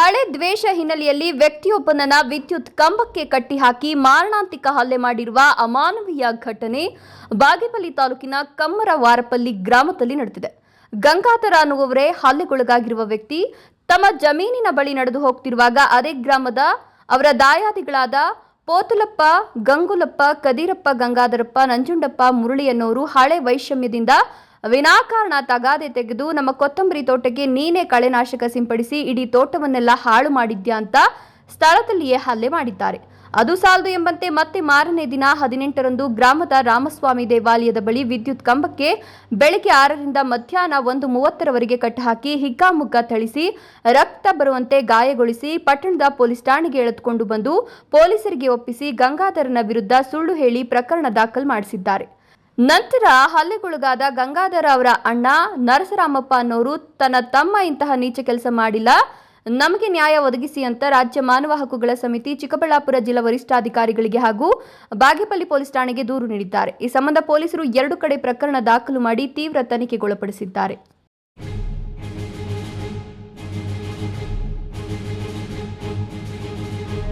ಹಳೆ ದ್ವೇಷ ಹಿನ್ನೆಲೆಯಲ್ಲಿ ವ್ಯಕ್ತಿಯೊಬ್ಬನನ್ನ ವಿದ್ಯುತ್ ಕಂಬಕ್ಕೆ ಕಟ್ಟಿಹಾಕಿ ಮಾರಣಾಂತಿಕ ಹಲ್ಲೆ ಮಾಡಿರುವ ಅಮಾನವೀಯ ಘಟನೆ ಬಾಗೇಪಲ್ಲಿ ತಾಲೂಕಿನ ಕಮ್ಮರ ವಾರಪಲ್ಲಿ ಗ್ರಾಮದಲ್ಲಿ ನಡೆದಿದೆ. ಗಂಗಾಧರ ಅನ್ನುವವರೇ ಹಲ್ಲೆಗೊಳಗಾಗಿರುವ ವ್ಯಕ್ತಿ ತಮ್ಮ ಜಮೀನಿನ ಬಳಿ ನಡೆದು ಹೋಗ್ತಿರುವಾಗ ಅದೇ ಗ್ರಾಮದ ಅವರ ದಾಯಾದಿಗಳಾದ ಪೋತಲಪ್ಪ, ಗಂಗುಲಪ್ಪ, ಕದೀರಪ್ಪ, ಗಂಗಾಧರಪ್ಪ, ನಂಜುಂಡಪ್ಪ ಮುರಳಿ ಅನ್ನೋರು ಹಳೆ ವೈಷಮ್ಯದಿಂದ ವಿನಾಕಾರಣ ತಗಾದೆ ತೆಗೆದು ನಮ್ಮ ಕೊತ್ತಂಬರಿ ತೋಟಕ್ಕೆ ನೀನೇ ಕಳೆನಾಶಕ ಸಿಂಪಡಿಸಿ ಇಡೀ ತೋಟವನ್ನೆಲ್ಲ ಹಾಳು ಮಾಡಿದ್ಯಾ ಅಂತ ಸ್ಥಳದಲ್ಲಿಯೇ ಹಲ್ಲೆ ಮಾಡಿದ್ದಾರೆ. ಅದು ಸಾಲದು ಎಂಬಂತೆ ಮತ್ತೆ ಮಾರನೇ ದಿನ ಹದಿನೆಂಟರಂದು ಗ್ರಾಮದ ರಾಮಸ್ವಾಮಿ ದೇವಾಲಯದ ಬಳಿ ವಿದ್ಯುತ್ ಕಂಬಕ್ಕೆ ಬೆಳಗ್ಗೆ ಆರರಿಂದ ಮಧ್ಯಾಹ್ನ ಒಂದು ಮೂವತ್ತರವರೆಗೆ ಕಟ್ಟಹಾಕಿ ಹಿಗ್ಗಾಮುಗ್ಗಾ ಥಳಿಸಿ ರಕ್ತ ಬರುವಂತೆ ಗಾಯಗೊಳಿಸಿ ಪಟ್ಟಣದ ಪೊಲೀಸ್ ಠಾಣೆಗೆ ಎಳೆದುಕೊಂಡು ಬಂದು ಪೊಲೀಸರಿಗೆ ಒಪ್ಪಿಸಿ ಗಂಗಾಧರನ ವಿರುದ್ಧ ಸುಳ್ಳು ಹೇಳಿ ಪ್ರಕರಣ ದಾಖಲು ಮಾಡಿಸಿದ್ದಾರೆ. ನಂತರ ಹಲ್ಲೆಗೊಳಗಾದ ಗಂಗಾಧರ ಅವರ ಅಣ್ಣ ನರಸರಾಮಪ್ಪ ಅನ್ನೋರು ತನ್ನ ತಮ್ಮ ಇಂತಹ ನೀಚ ಕೆಲಸ ಮಾಡಿಲ್ಲ. ನಮಗೆ ನ್ಯಾಯ ಒದಗಿಸಿ ಅಂತ ರಾಜ್ಯ ಮಾನವ ಹಕ್ಕುಗಳ ಸಮಿತಿ ಚಿಕ್ಕಬಳ್ಳಾಪುರ ಜಿಲ್ಲಾ ವರಿಷ್ಠಾಧಿಕಾರಿಗಳಿಗೆ ಹಾಗೂ ಬಾಗೇಪಲ್ಲಿ ಪೊಲೀಸ್ ಠಾಣೆಗೆ ದೂರು ನೀಡಿದ್ದಾರೆ. ಈ ಸಂಬಂಧ ಪೊಲೀಸರು ಎರಡು ಕಡೆ ಪ್ರಕರಣ ದಾಖಲು ಮಾಡಿ ತೀವ್ರ ತನಿಖೆಗೊಳಪಡಿಸಿದ್ದಾರೆ.